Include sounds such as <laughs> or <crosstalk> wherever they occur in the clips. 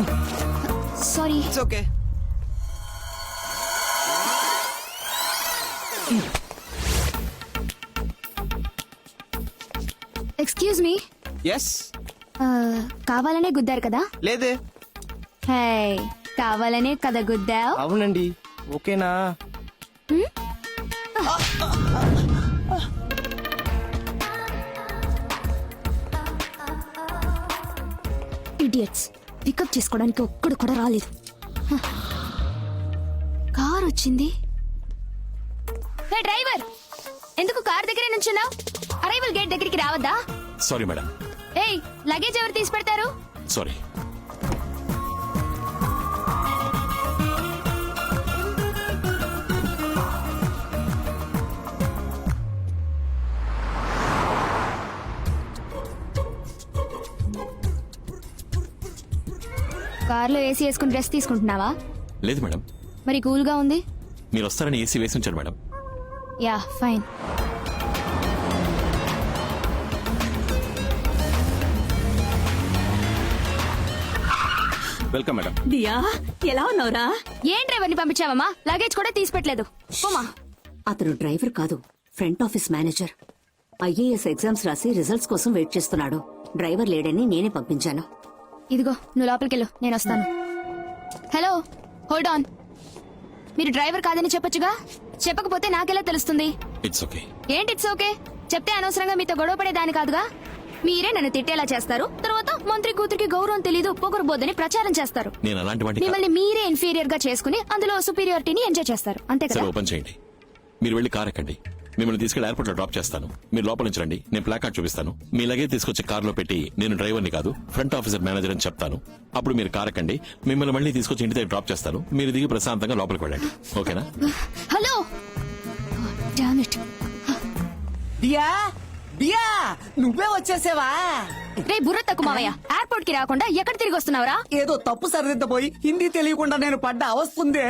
It's okay excuse me yes కావాలనే గుద్దారు కదా? లేదే. హే కావాలనే కదా గుద్దావు? అవునండి. ఓకేనా? ఇడియట్స్ పికప్ చేసుకోవడానికి ఒక్కడు కూడా రాలేదు. కార్ వచ్చింది. హే డ్రైవర్! ఎందుకు కార్ దగ్గరే నుంచున్నావు? అరైవల్ గేట్ దగ్గరికి రావద్దా? సారీ మేడం ఏయ్ లగేజ్ ఎవరు తీసి పెడతారు? సారీ కార్లో ఏసీ వేసుకుని డ్రెస్ తీసుకుంటున్నావా? లేదు మేడం. మరి కూల్గా ఉంది? మీరు వస్తారని ఏసీ వేసి ఉంచారు madam. Yeah fine. Welcome madam. Diya ఎలా ఉన్నావురా? ఏం డ్రైవర్ని పంపించావమ్మా? లగేజ్ కూడా తీసి పెట్టలేదు పోమా. అతను డ్రైవర్ కాదు front office manager. IAS exams రాసి రిజల్ట్స్ కోసం వెయిట్ చేస్తున్నాడు. డ్రైవర్ లేడని నేనే పంపించాను. ఇదిగో నువ్వు లోపలికెళ్ళు. నేను వస్తాను. హలో హోల్డ్ ఆన్ మీరు డ్రైవర్ కాదని చెప్పొచ్చుగా? చెప్పకపోతే నాకెలా తెలుస్తుంది? ఇట్స్ ఓకే ఏంటి ఇట్స్ ఓకే చెప్తే అనవసరంగా మీతో గొడవ పడేదాని కాదుగా? మీరే నన్ను తిట్టేలా చేస్తారు. తర్వాత మంత్రి కూతురికి గౌరవం తెలీదు పొగరబోద్దని ప్రచారం చేస్తారు. నేను అలాంటి వాటిని మిమ్మల్ని మీరే ఇన్ఫీరియర్గా చేసుకుని అందులో సుపీరియారిటీని ఎంజాయ్ చేస్తారు. అంతే సరే కదా ఓపెన్ చేయండి. మీరు వెళ్ళి కార్ ఎక్కండి మిమ్మల్ని తీసుకెళ్ళి ఎయిర్పోర్ట్లో డ్రాప్ చేస్తాను. మీరు లోపల నుంచి రండి. నేను ప్లాక్ కార్డ్ చూపిస్తాను. మీ లగేజ్ తీసుకొచ్చి కార్లో పెట్టి నేను డ్రైవర్ని కాదు ఫ్రంట్ ఆఫీసర్ మేనేజర్ అని చెప్తాను. అప్పుడు మీరు కార్ ఎక్కండి. మిమ్మల్ని మళ్ళీ తీసుకొచ్చి ఇంటి దగ్గర డ్రాప్ చేస్తాను. మీరు దిగి ప్రశాంతంగా లోపలికి వెళ్ళండి. ఓకేనా? హలో. దియా! దియా! నువ్వే వచ్చేసావా? రే బుర్ర తక్కువ మావయ్య. ఎయిర్పోర్ట్కి రాకుండా ఎక్కడ తిరిగి వస్తున్నావురా? ఏదో తప్పు సరిదిద్దపోయి హిందీ తెలియకుండా నేను పడ్డ అవస్తుందే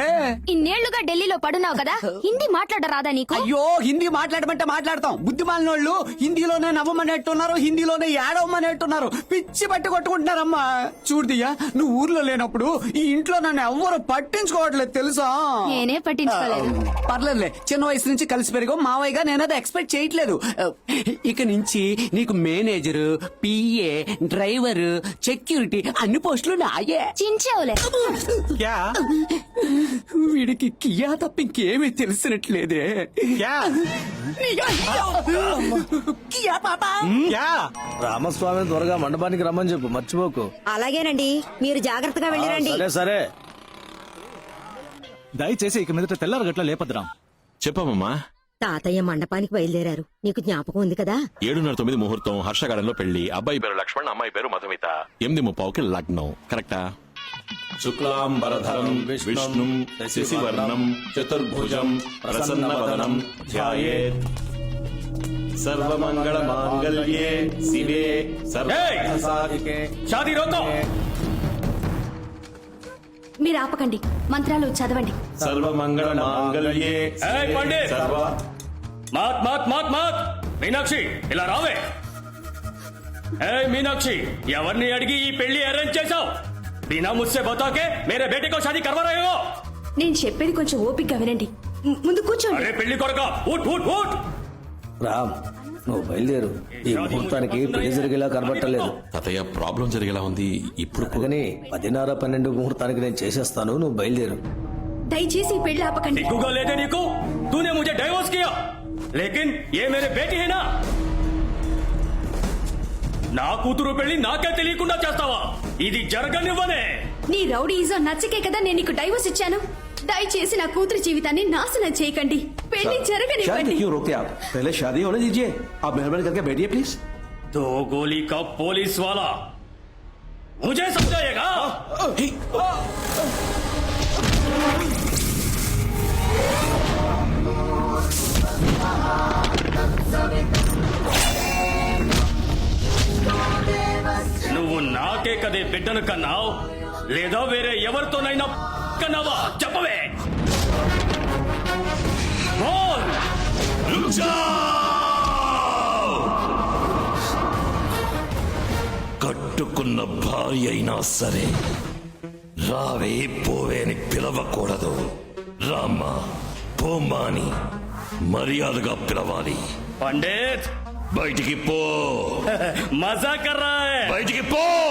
ఇన్నేళ్ళుగా ఢిల్లీలో పడున్నావు కదా హిందీ మాట్లాడరాదా నీకు? అయ్యో హిందీ మాట్లాడమంటే మాట్లాడతాం. బుద్ధిమాలినోళ్ళు హిందీలోనే నవ్వమనేట్టున్నారు హిందీలోనే ఏడవమనేట్టున్నారు పిచ్చి పట్టి కొట్టుకుంటున్నారమ్మా. చూడు దియా నువ్వు ఊర్లో లేనప్పుడు ఈ ఇంట్లో నన్ను ఎవ్వరు పట్టించుకోవట్లేదు తెలుసా? నేనే పట్టించుకోలేదు. పర్లేదులే చిన్న వయసు నుంచి కలిసి పెరిగో మావయ్యగా నేను అది ఎక్స్పెక్ట్ చేయట్లేదు. ఇక నుంచి నీకు మేనేజర్ పిఏ డ్రైవర్ సెక్యూరిటీ అన్ని పోస్టులు నాయే. చించావులే. క్యా? వీడికి కియా తప్ప ఇంకేమీ తెలిసినట్లేదే. క్యా? కియా పాపా? క్యా? రామస్వామి త్వరగా మండపానికి రమ్మని చెప్పు మర్చిపోకు. అలాగేనండి మీరు జాగ్రత్తగా వెళ్ళిరండి. సరే సరే. దయచేసి ఇక మీదట తెల్లారగట్ల లేపద్రాం చెప్పమ్మా. తాతయ్య మండపానికి బయలుదేరారు. నీకు జ్ఞాపకం ఉంది కదా? ఏడున్నర తొమ్మిది ముహూర్తం హర్షగాడంలో పెళ్ళి. అబ్బాయి పేరు లక్ష్మణ్ అమ్మాయి పేరు మధుమిత. ఎనిమిది ముప్పావుకి లగ్నం. కరెక్టా? శుక్లాంబరధరం విష్ణుం శశివర్ణం చతుర్భుజం ప్రసన్నవదనం ధ్యాయేత్. సర్వమంగళ మాంగళ్యే శివే సర్వసాధికే. షాదీ రోకో మీరు ఆపకండి. మంత్రాలు చదవండి. మీనాక్షి ఇలా రావే. ఏ మీనాక్షి ఎవరిని అడిగి ఈ పెళ్ళి అరేంజ్ చేశావు? బినా ముస్సే బతాకే మేరే బేటకో షాదీ కర్వా రహే నేను చెప్పేది కొంచెం ఓపిక వినండి. ముందు కూర్చోండి. పెళ్ళి కొడక ఊట్ ఊట్ ఊట్! రామ్ నువ్వు బయలుదేరు ఈ ముహూర్తానికి పెళ్లి జరిగేలా కనబట్టలేదు తాతయ్య ప్రాబ్లం జరిగేలా ఉంది ఇప్పుడు అందుకని పదిన్నర పన్నెండు ముహూర్తానికి నేను చేసేస్తాను నువ్వు బయలుదేరు దయచేసి ఈ పెళ్లి ఆపకండి दिखूगा लेते निको तूने मुझे डाइवोर्स किया लेकिन ये मेरे बेटी है ना నా కూతురు పెళ్లి నాకే తెలియకుండా చేస్తావా ఇది జరగనివ్వనే నీ రౌడీజం నచ్చకే కదా నేను నీకు డైవర్స్ ఇచ్చాను దయచేసి నా కూతురి జీవితాన్ని నాశనం చేయకండి పెళ్లి జరగనివ్వండి क्यों रोकते आप पहले शादी होने दीजिए आप मेहरबानी करके बैठिए प्लीज दो गोली का पुलिस वाला मुझे समझाएगा నువ్వు నాకే కదే బిడ్డను కన్నావు లేదా వేరే ఎవరితోనైనా కన్నావా చెప్పవే కట్టుకున్న భార్య అయినా సరే రావే పోవే అని పిలవకూడదు. రామ్మా పోమ్మా అని మర్యాదగా పిలవాలి. పండిత్! బయటికి పో! <laughs> మజా కర్ రా హై. బయటికి పో!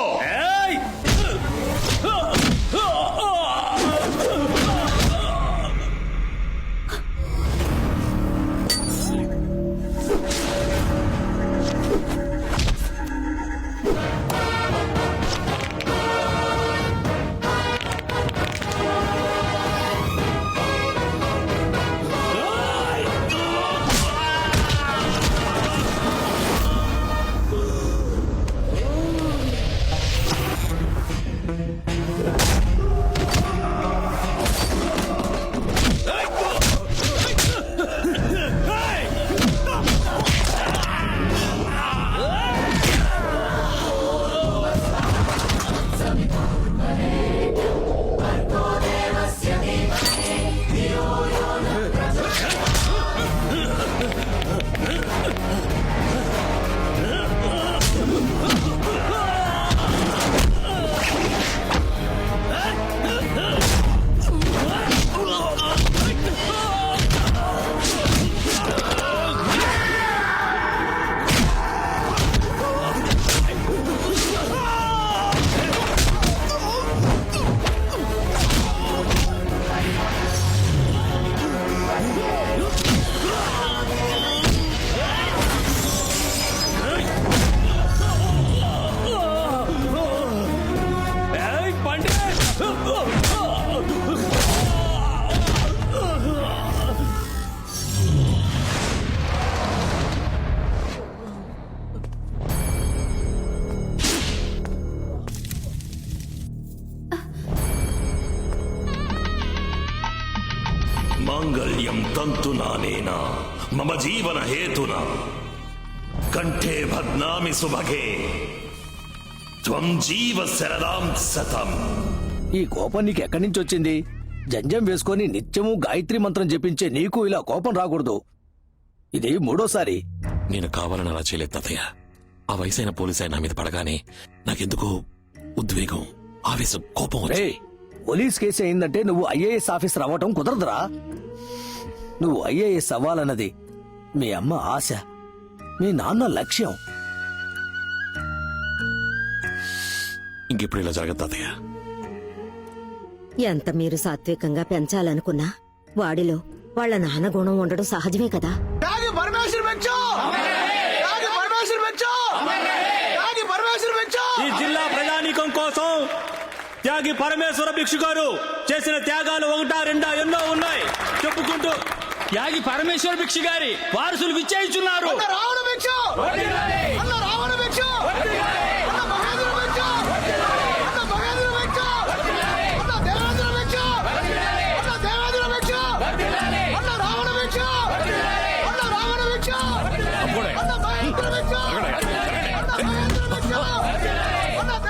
మాంగళ్యం తంతునానేన మమ జీవన హేతున? కంఠే భద్నామి సుభగే। త్వం జీవ శరదాం సతం। ఈ కోపం నీకు ఎక్కడి నుంచి వచ్చింది? జంజం వేసుకొని నిత్యము గాయత్రి మంత్రం జపించే నీకు ఇలా కోపం రాకూడదు. ఇది మూడోసారి. నేను కావాలని అలా చేయలేదు తాతయ్య. ఆ వయసైన పోలీస్ ఆయన నా మీద పడగానే నాకెందుకో ఉద్వేగం ఆవేశం కోపం పోలీస్ కేసు అయిందంటే నువ్వు ఐఏఎస్ ఆఫీసర్ అవ్వటం కుదరదురా. నువ్వు ఐఏఎస్ అవ్వాలన్నది మీ అమ్మ ఆశ మీ నాన్న లక్ష్యం. ఇంకెప్పుడు ఇలా జరగదు తాతయ్య? ఎంత మీరు సాత్వికంగా పెంచాలనుకున్నా వాడిలో వాళ్ళ నాన్న గుణం ఉండడం సహజమే కదా. ఈ జిల్లా ప్రజానీకం కోసం త్యాగి పరమేశ్వర భిక్షు గారు చేసిన త్యాగాలు ఒకటా రెండా ఎన్నో ఉన్నాయి. చెప్పుకుంటూ త్యాగి పరమేశ్వర భిక్షు గారి వారసులు విచ్చేయించున్నారు.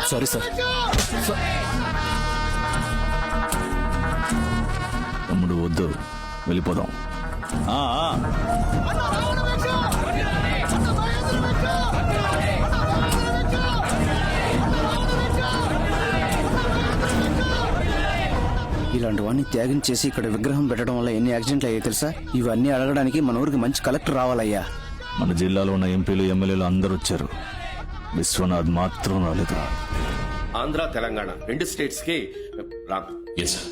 సారీ సార్ తమ్ముడు వద్దు. వెళ్ళిపోదాం. ఇలాంటి వాడిని త్యాగం చేసి ఇక్కడ విగ్రహం పెట్టడం వల్ల ఎన్ని యాక్సిడెంట్లు అయ్యాయి తెలుసా? ఇవన్నీ అడగడానికి మన ఊరికి మంచి కలెక్టర్ రావాలయ్యా. మన జిల్లాలో ఉన్న ఎంపీలు ఎమ్మెల్యేలు అందరూ వచ్చారు. విశ్వనాథ్ మాత్రం రాలేదు. ఆంధ్ర తెలంగాణ రెండు స్టేట్స్కి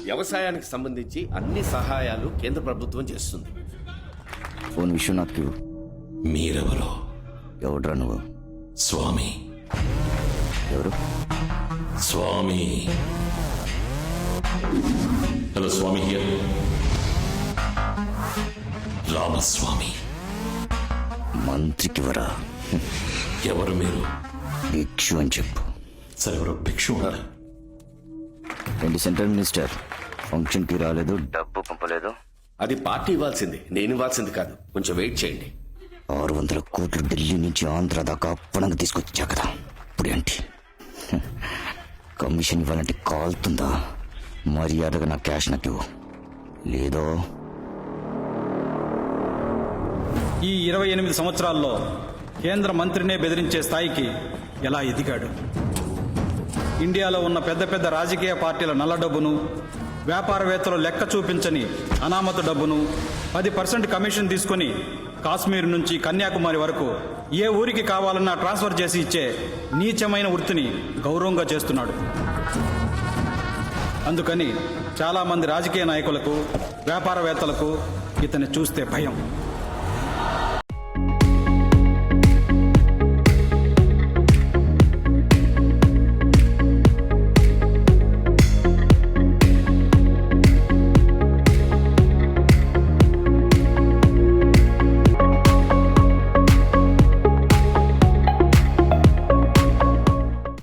వ్యవసాయానికి సంబంధించి అన్ని సహాయాలు కేంద్ర ప్రభుత్వం చేస్తుంది. ఫోన్ విశ్వనాథ్కి మీరెవరో? ఎవడ్రా నువ్వు? స్వామి. ఎవరు? స్వామి. Hello Swami here. రామస్వామి. మంత్రికి వరా ఎవరు మీరు? భిక్షు అని చెప్పు. సరే ఎవరో భిక్షు ఉన్నారు ఏంటి సెంట్రల్ మినిస్టర్. ఫంక్షన్కి రాలేదు డబ్బు అది పార్టీ ఇవ్వాల్సింది. నేను ఇవ్వాల్సింది కాదు. కొంచెం వెయిట్ చేయండి. ఆరు వందల కోట్లు ఢిల్లీ నుంచి ఆంధ్ర దాకా అప్పనంగా తీసుకొచ్చా కదా ఇప్పుడు ఏంటి. కమిషన్ ఇవ్వాలంటే కాలుతుందా? మర్యాదగా నా క్యాష్ నాకు ఇవ్వు. లేదో? ఈ ఇరవై ఎనిమిది సంవత్సరాల్లో కేంద్ర మంత్రినే బెదిరించే స్థాయికి ఎలా ఎదిగాడు? ఇండియాలో ఉన్న పెద్ద పెద్ద రాజకీయ పార్టీల నల్ల డబ్బును వ్యాపారవేత్తలు లెక్క చూపించని అనామత డబ్బును పది పర్సెంట్ కమిషన్ తీసుకుని కాశ్మీర్ నుంచి కన్యాకుమారి వరకు ఏ ఊరికి కావాలన్నా ట్రాన్స్ఫర్ చేసి ఇచ్చే నీచమైన వృత్తిని గౌరవంగా చేస్తున్నాడు. అందుకని చాలామంది రాజకీయ నాయకులకు వ్యాపారవేత్తలకు ఇతన్ని చూస్తే భయం.